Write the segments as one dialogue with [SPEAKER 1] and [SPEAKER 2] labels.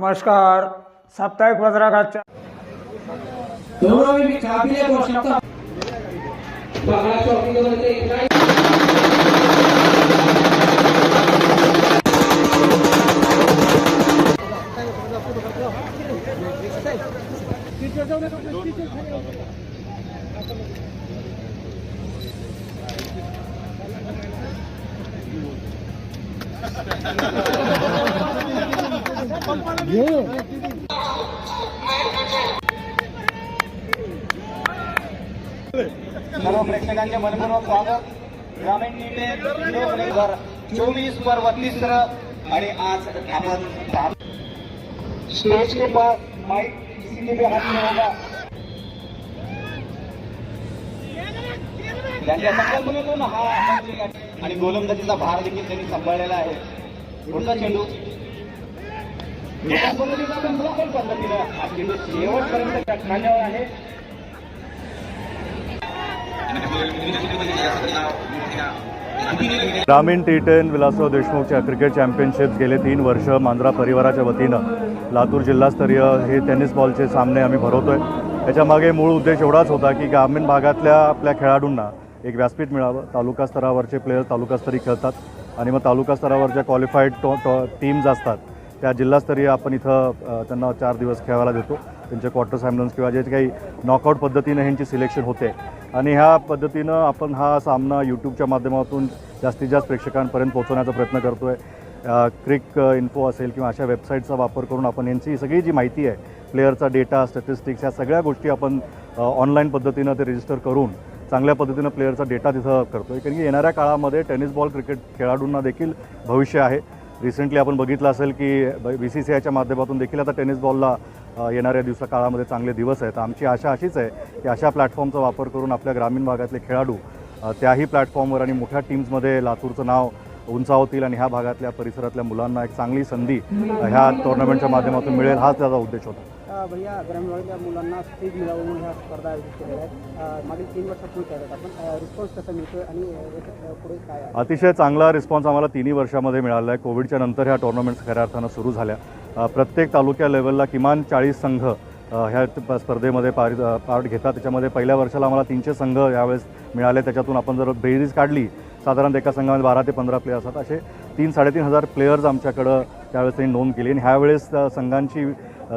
[SPEAKER 1] नमस्कार। साप्ताहिक वज्राघातच्या
[SPEAKER 2] सर्व प्रेक्षकांचे मनपूर्वक स्वागत. ग्रामीण टीमेवर चोवीस वर बत्तीस आणि आज आपण स्टेज के पास माइक किसी के भी हाथ में होगा. त्यांच्या संकल्पनेतून हा आणि गोलंदाजीचा भार देखील त्यांनी सांभाळलेला आहे. पुढचा चेंडू? पद्धतीचा आपण पद्धतीनं आहे
[SPEAKER 3] ग्रामीण टी टेन विलासराव देशमुखच्या क्रिकेट चॅम्पियनशिप गेले तीन वर्ष मांजरा परिवाराच्या वतीनं. लातूर जिल्हास्तरीय हे टेनिस बॉलचे सामने आम्ही भरवतोय. त्याच्यामागे मूळ उद्देश एवढाच होता की ग्रामीण भागातल्या आपल्या खेळाडूंना एक व्यासपीठ मिळावं. तालुका स्तरावरचे प्लेयर तालुकास्तरी खेळतात आणि मग तालुका स्तरावरच्या क्वालिफाईड टो टीम्स असतात. त्या जिल्हास्तरीय आपण इथं त्यांना चार दिवस खेळायला देतो. त्यांचे क्वार्टर फायनल्स किंवा जे काही नॉकआउट पद्धतीनं ह्यांची सिलेक्शन होते. आणि ह्या पद्धतीनं आपण हा सामना यूट्यूबच्या माध्यमातून जास्तीत जास्त प्रेक्षकांपर्यंत पोहोचवण्याचा प्रयत्न करतो आहे क्रिक इन्फो असेल किंवा अशा वेबसाईटचा वापर करून आपण यांची सगळी जी माहिती आहे प्लेअरचा डेटा स्टॅटिस्टिक्स ह्या सगळ्या गोष्टी आपण ऑनलाईन पद्धतीनं ते रजिस्टर करून चांगल्या पद्धतीनं प्लेअरचा डेटा तिथं करतो आहे कारण की येणाऱ्या काळामध्ये टेनिस बॉल क्रिकेट खेळाडूंना देखील भविष्य आहे. रिसेंटली आपण बघितलं असेल की बी सी सी आयच्या माध्यमातून देखील आता टेनिस बॉलला येणाऱ्या दिवसा काळामध्ये चांगले दिवस आहेत. आमची आशा अशीच आहे की अशा प्लॅटफॉर्मचा वापर करून आपल्या ग्रामीण भागातले खेळाडू त्याही प्लॅटफॉर्मवर आणि मोठ्या टीम्समध्ये लातूरचं नाव उंचावतील आणि ह्या भागातल्या परिसरातल्या मुलांना एक चांगली संधी ह्या टुर्नामेंटच्या माध्यमातून मिळेल हाच त्याचा उद्देश होता.
[SPEAKER 4] भैया ग्रामीण मुलांना स्पीड मिळावं म्हणून ह्या स्पर्धा आयोजित केलेल्या आहेत. मागील तीन वर्षापूर्वी आपण. रिस्पॉन्स कसा मिळतो आणि पुढे काय
[SPEAKER 3] अतिशय चांगला रिस्पॉन्स आम्हाला तिन्ही वर्षामध्ये मिळाला आहे कोविडच्या नंतर ह्या टुर्नामेंट्स खऱ्या अर्थानं सुरू झाल्या. प्रत्येक तालुक्या लेवलला किमान चाळीस संघ ह्या प- स्पर्धेमध्ये पार पार्ट घेतात. त्याच्यामध्ये पहिल्या वर्षाला आम्हाला तीनशे संघ यावेळेस मिळाले. त्याच्यातून आपण जर बेरीज काढली साधारणत एका संघामध्ये बारा ते पंधरा प्लेयर असतात. असे तीन साडेतीन हजार प्लेयर्स आमच्याकडं त्यावेळेस त्यांनी नोंद केली. आणि ह्यावेळेस संघांची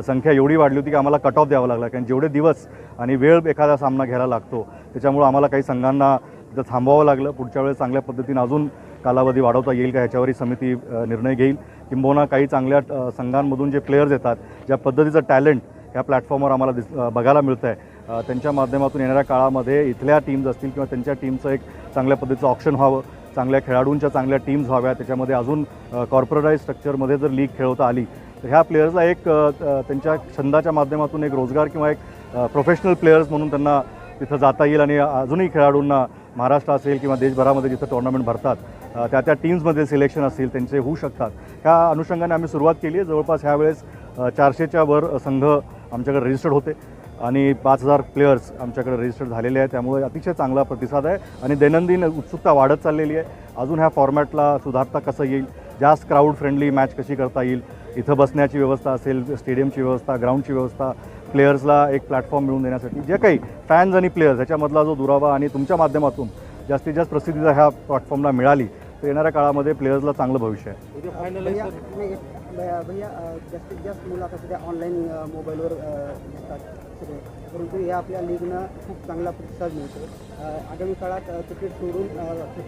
[SPEAKER 3] संख्या एवढी वाढली होती की आम्हाला कट ऑफ द्यावा लागला. कारण जेवढे दिवस आणि वेळ एखादा सामना घ्यायला लागतो त्याच्यामुळं आम्हाला काही संघांना तिथं थांबवावं लागलं. पुढच्या वेळेस चांगल्या पद्धतीनं अजून कालावधी वाढवता येईल का ह्याच्यावरही समिती निर्णय घेईल. किंबहुना काही चांगल्या संघांमधून जे प्लेयर्स येतात ज्या पद्धतीचं टॅलेंट ह्या प्लॅटफॉर्मवर आम्हाला दिस बघायला मिळतं आहे त्यांच्या माध्यमातून येणाऱ्या काळामध्ये इथल्या टीम्स असतील किंवा त्यांच्या टीमचं एक चांगल्या पद्धतीचं ऑप्शन व्हावं चांगल्या खेळाडूंच्या चांगल्या टीम्स व्हाव्या त्याच्यामध्ये अजून कॉर्पोरेटाईज स्ट्रक्चरमध्ये जर लीग खेळवता आली तर ह्या प्लेयर्सला एक त्यांच्या छंदाच्या माध्यमातून एक रोजगार किंवा एक प्रोफेशनल प्लेयर्स म्हणून त्यांना तिथं जाता येईल आणि अजूनही खेळाडूंना महाराष्ट्र असेल किंवा देशभरामध्ये जिथं टुर्नामेंट भरतात त्या त्या टीम्समध्ये सिलेक्शन असतील त्यांचे होऊ शकतात. ह्या अनुषंगाने आम्ही सुरुवात केली आहे. जवळपास ह्यावेळेस चारशेच्या वर संघ आमच्याकडे रजिस्टर्ड होते आणि पाच हजार प्लेयर्स आमच्याकडे रजिस्टर्ड झालेले आहेत. त्यामुळे अतिशय चांगला प्रतिसाद आहे आणि दैनंदिन उत्सुकता वाढत चाललेली आहे. अजून ह्या फॉर्मॅटला सुधारता कसं येईल? जास्त क्राऊड फ्रेंडली मॅच कशी करता येईल? इथं बसण्याची व्यवस्था असेल स्टेडियमची व्यवस्था ग्राउंडची व्यवस्था प्लेयर्सला एक प्लॅटफॉर्म मिळवून देण्यासाठी जे काही फॅन्स आणि प्लेयर्स ह्याच्यामधला जो दुरावा आणि तुमच्या माध्यमातून जास्तीत जास्त प्रसिद्धीचा ह्या प्लॅटफॉर्मला मिळाली तर येणाऱ्या काळामध्ये प्लेयर्सला चांगलं भविष्य आहे.
[SPEAKER 4] भैया भैया जास्तीत जास्त मुलं आता सध्या ऑनलाईन मोबाईलवर दिसतात. सगळे. परंतु या आपल्या लीगनं खूप चांगला प्रतिसाद मिळतो. आगामी काळात क्रिकेट सोडून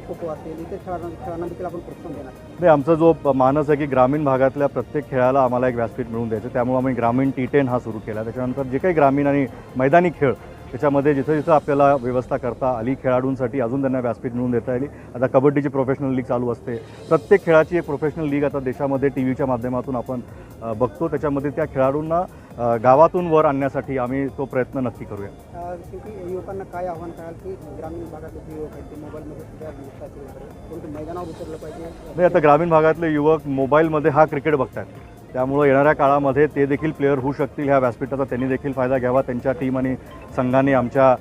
[SPEAKER 4] खो खो असेल इतर खेळांना खेळांना देखील आपण प्रोत्साहन देणार.
[SPEAKER 3] नाही आमचा जो मानस आहे की ग्रामीण भागातल्या प्रत्येक खेळाला आम्हाला एक व्यासपीठ मिळून द्यायचं. त्यामुळे आम्ही ग्रामीण टी टेन हा सुरू केला. त्याच्यानंतर जे काही ग्रामीण आणि मैदानी खेळ त्याच्यामध्ये जिथं जिथं आपल्याला व्यवस्था करता आली खेळाडूंसाठी अजून त्यांना व्यासपीठ मिळवून देता आली. आता कबड्डीची प्रोफेशनल लीग चालू असते. प्रत्येक खेळाची एक प्रोफेशनल लीग आता देशामध्ये टी व्हीच्या माध्यमातून आपण बघतो. त्याच्यामध्ये त्या खेळाडूंना गावातून वर आणण्यासाठी आम्ही तो प्रयत्न नक्की करूया.
[SPEAKER 4] युवकांना काय आव्हान कराल की ग्रामीण भागातले युवक आहेत ते मोबाईलमध्ये मैदानावर उतरलं पाहिजे?
[SPEAKER 3] नाही आता ग्रामीण भागातले युवक मोबाईलमध्ये हा क्रिकेट बघतात त्यामुळं येणाऱ्या काळामध्ये ते देखील प्लेअर होऊ शकतील ह्या व्यासपीठाचा त्यांनी देखील फायदा घ्यावा त्यांच्या टीम आणि संघाने आमच्या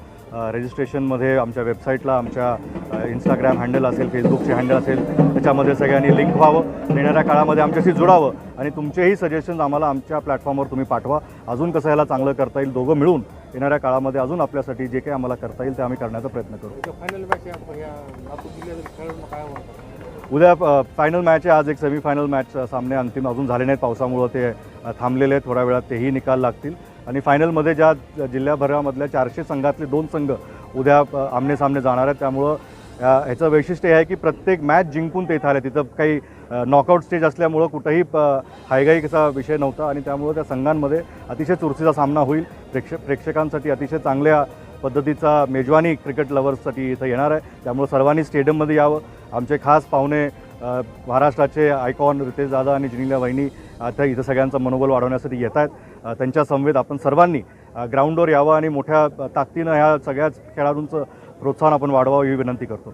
[SPEAKER 3] रजिस्ट्रेशनमध्ये आमच्या वेबसाईटला आमच्या इंस्टाग्राम हँडल असेल फेसबुकचे हँडल असेल त्याच्यामध्ये सगळ्यांनी लिंक व्हावं येणाऱ्या काळामध्ये आमच्याशी जुडावं आणि तुमचेही सजेशन्स आम्हाला आमच्या प्लॅटफॉर्मवर तुम्ही पाठवा अजून कसं ह्याला चांगलं करता येईल दोघं मिळून येणाऱ्या काळामध्ये अजून आपल्यासाठी जे काही आम्हाला करता येईल ते आम्ही करण्याचा प्रयत्न करू उद्या फायनल मॅच आहे. आज एक सेमीफायनल मॅच सामने अंतिम अजून झाले नाहीत. पावसामुळं ते थांबलेले आहेत. थोड्या वेळात तेही निकाल लागतील. आणि फायनलमध्ये ज्या जिल्ह्याभरामधल्या चारशे संघातले दोन संघ उद्या आमने सामने जाणार आहेत. त्यामुळं ह्याचं वैशिष्ट्य हे आहे की प्रत्येक मॅच जिंकून ते इथं आले. तिथं काही नॉकआउट स्टेज असल्यामुळं कुठंही प- हायगाईचा विषय नव्हता. आणि त्यामुळं त्या संघांमध्ये अतिशय चुरशीचा सामना होईल. प्रेक्ष प्रेक्षकांसाठी अतिशय चांगल्या पद्धतीचा मेजवानी क्रिकेट लवर्ससाठी इथं येणार आहे. त्यामुळे सर्वांनी स्टेडियममध्ये यावं. आमचे खास पाहुणे महाराष्ट्राचे आयकॉन रितेश दादा आणि जिनिला वहिनी आता इथं सगळ्यांचं मनोबल वाढवण्यासाठी येत आहेत. त्यांच्या समवेत आपण सर्वांनी ग्राउंडवर यावं आणि मोठ्या ताकदीनं ह्या सगळ्याच खेळाडूंचं प्रोत्साहन आपण वाढवावं ही विनंती करतो.